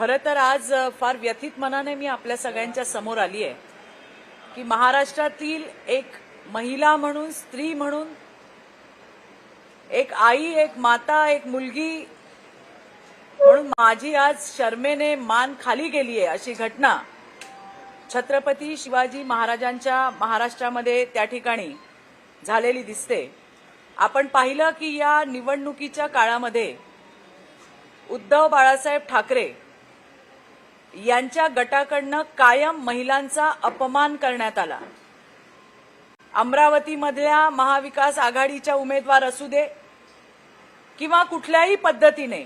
खरं तर आज फार व्यथित मनाने मी आपल्या सगळ्यांच्या समोर आली आहे की महाराष्ट्रातील एक महिला म्हणून स्त्री म्हणून एक आई एक माता एक मुलगी म्हणून माझी आज शर्मेने मान खाली गेली आहे अशी घटना छत्रपती शिवाजी महाराजांच्या महाराष्ट्रामध्ये त्या ठिकाणी झालेली दिसते. आपण पाहिलं की या निवडणुकीच्या काळामध्ये उद्धव बाळासाहेब ठाकरे यांच्या गटाकडनं कायम महिलांचा अपमान करण्यात आला. अमरावतीमधल्या महाविकास आघाडीच्या उमेदवार असू दे किंवा कुठल्याही पद्धतीने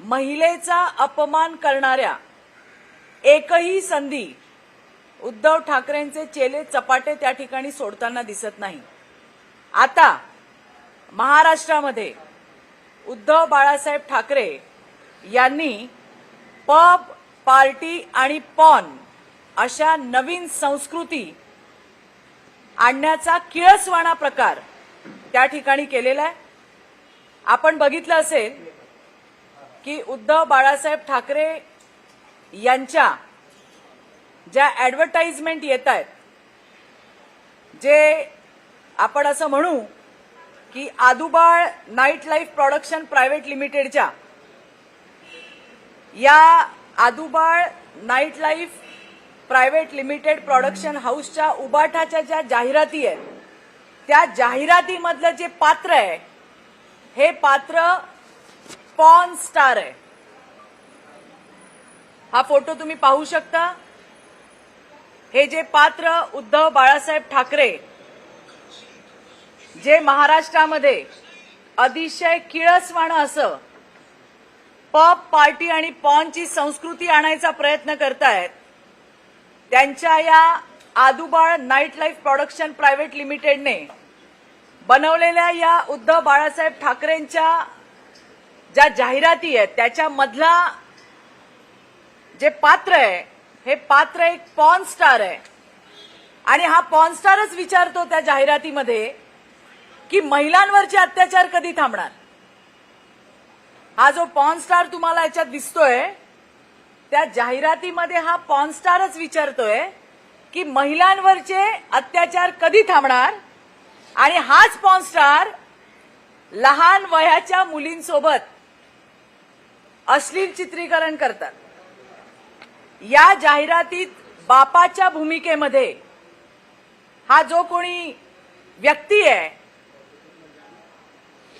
महिलेचा अपमान करणाऱ्या एकही संधी उद्धव ठाकरेंचे चेले चपाटे त्या ठिकाणी सोडताना दिसत नाही. आता महाराष्ट्रामध्ये उद्धव बाळासाहेब ठाकरे यांनी पब पार्टी आणि पॉन अशा नवीन संस्कृती आणण्याचा किळसवाणा प्रकार त्या ठिकाणी केलेला आहे. आपण बघितलं असेल की उद्धव बाळासाहेब ठाकरे यांच्या ज्या ॲडव्हर्टाईजमेंट येत आहेत जे आपण असं म्हणू की Adubal night life production private लिमिटेडच्या या Adubal night life private limited production हाऊसच्या उबाठाच्या ज्या जाहिराती आहेत त्या जाहिरातीमधलं जे पात्र आहे हे पात्र पॉन स्टार आहे. हा फोटो तुम्ही पाहू शकता. हे जे पात्र उद्धव बाळासाहेब ठाकरे जे महाराष्ट्रामध्ये अतिशय किळसवाणं असं पॉप पार्टी आणि पॉनची संस्कृती आणायचा प्रयत्न करतायत. त्यांच्या या Adubal night life production private लिमिटेडने बनवलेल्या या उद्धव बाळासाहेब ठाकरेंच्या ज्या जाहिराती आहेत त्याच्यामधला जे पात्र आहे हे पात्र एक पॉन स्टार आहे. आणि हा पॉन स्टारच विचारतो त्या जाहिरातीमध्ये की महिलांवरचे अत्याचार कधी थांबणार? हा जो पॉन स्टार तुम्हाला याच्यात दिसतोय त्या जाहिरातीमध्ये हा पॉन स्टारच विचारतोय की महिलांवरचे अत्याचार कधी थांबणार? आणि हाच पॉन स्टार लहान वयाच्या मुलींसोबत अश्लील चित्रीकरण करतात. या जाहिरातीत बापाच्या भूमिकेमध्ये हा जो कोणी व्यक्ती आहे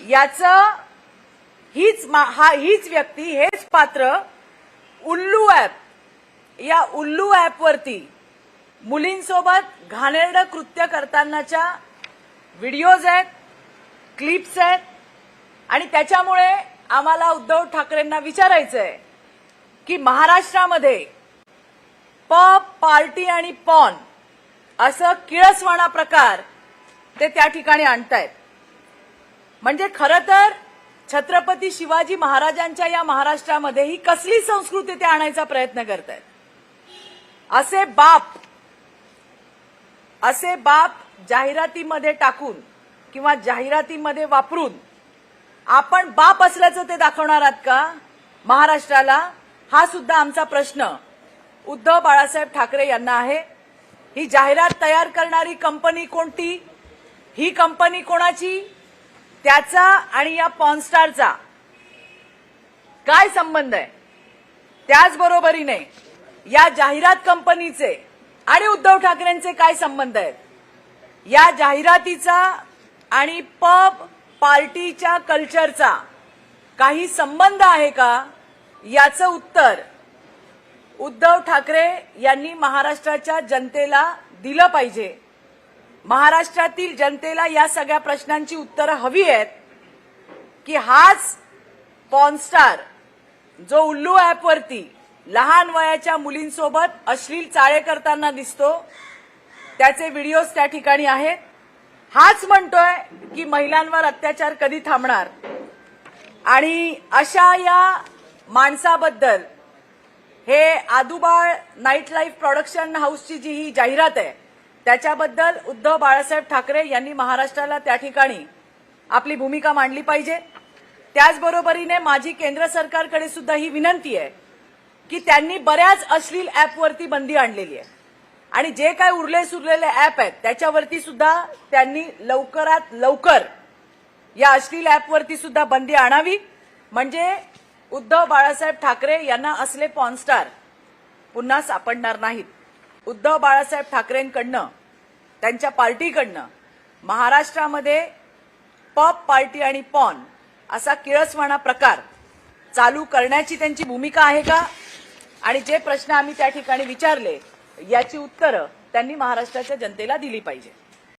याचं हीच हा हीच व्यक्ती हेच पात्र उल्लू ॲप. या उल्लू ॲपवरती मुलींसोबत घाणेरडं कृत्य करतानाच्या व्हिडिओज आहेत क्लिप्स आहेत आणि त्याच्यामुळे आम्हाला उद्धव ठाकरेंना विचारायचं आहे की महाराष्ट्रामध्ये पब पार्टी आणि पॉन असं किळसवाणा प्रकार ते त्या ठिकाणी आणतायत. म्हणजे खरं तर छत्रपती शिवाजी महाराजांच्या या महाराष्ट्रामध्ये ही कसली संस्कृती ते आणायचा प्रयत्न करतायत? असे बाप असे बाप जाहिरातीमध्ये टाकून किंवा जाहिरातीमध्ये वापरून आपण बाप असल्याचं ते दाखवणार आहात का? महाराष्ट्राला हा सुद्धा आमचा प्रश्न उद्धव बाळासाहेब ठाकरे यांना आहे. ही जाहिरात तयार करणारी कंपनी कोणती? ही कंपनी कोणाची? त्याचा आणि या पॉनस्टारचा काय संबंध आहे? त्याचबरोबरीने या जाहिरात कंपनीचे आणि उद्धव ठाकरेंचे काय संबंध आहेत? या जाहिरातीचा आणि पब पार्टीच्या कल्चरचा काही संबंध आहे का? याचं उत्तर उद्धव ठाकरे यांनी महाराष्ट्राच्या जनतेला दिलं पाहिजे. महाराष्ट्रातील जनतेला या सगळ्या प्रश्नांची उत्तरं हवी आहेत की हाच पॉनस्टार जो उल्लू ॲपवरती लहान वयाच्या मुलींसोबत अश्लील चाळे करताना दिसतो त्याचे व्हिडिओज त्या ठिकाणी आहेत. हाच म्हणतोय की महिलांवर अत्याचार कधी थांबणार? आणि अशा या माणसाबद्दल हे आदुबाळ नाईट लाईफ प्रोडक्शन हाऊसची जी ही जाहिरात आहे त्याच्याबद्दल उद्धव बाळासाहेब ठाकरे यांनी महाराष्ट्राला त्या ठिकाणी आपली भूमिका मांडली पाहिजे. त्याचबरोबरीने माझी केंद्र सरकारकडे सुद्धा ही विनंती आहे की त्यांनी बऱ्याच अश्लील ऍपवरती बंदी आणलेली आहे. आणि जे काय उरले सुरलेले ऍप आहेत त्याच्यावरती सुद्धा त्यांनी लवकरात लवकर या अश्लील ऍपवरती सुद्धा बंदी आणावी. म्हणजे उद्धव बाळासाहेब ठाकरे यांना असले पॉनस्टार पुन्हा सापडणार नाहीत. उद्धव बाळासाहेब ठाकरेंकडनं त्यांच्या पार्टीकडनं महाराष्ट्रामध्ये पॉप पार्टी आणि पॉन असा किळसवाणा प्रकार चालू करण्याची त्यांची भूमिका आहे का? आणि जे प्रश्न आम्ही त्या ठिकाणी विचारले याची उत्तरं त्यांनी महाराष्ट्राच्या जनतेला दिली पाहिजे.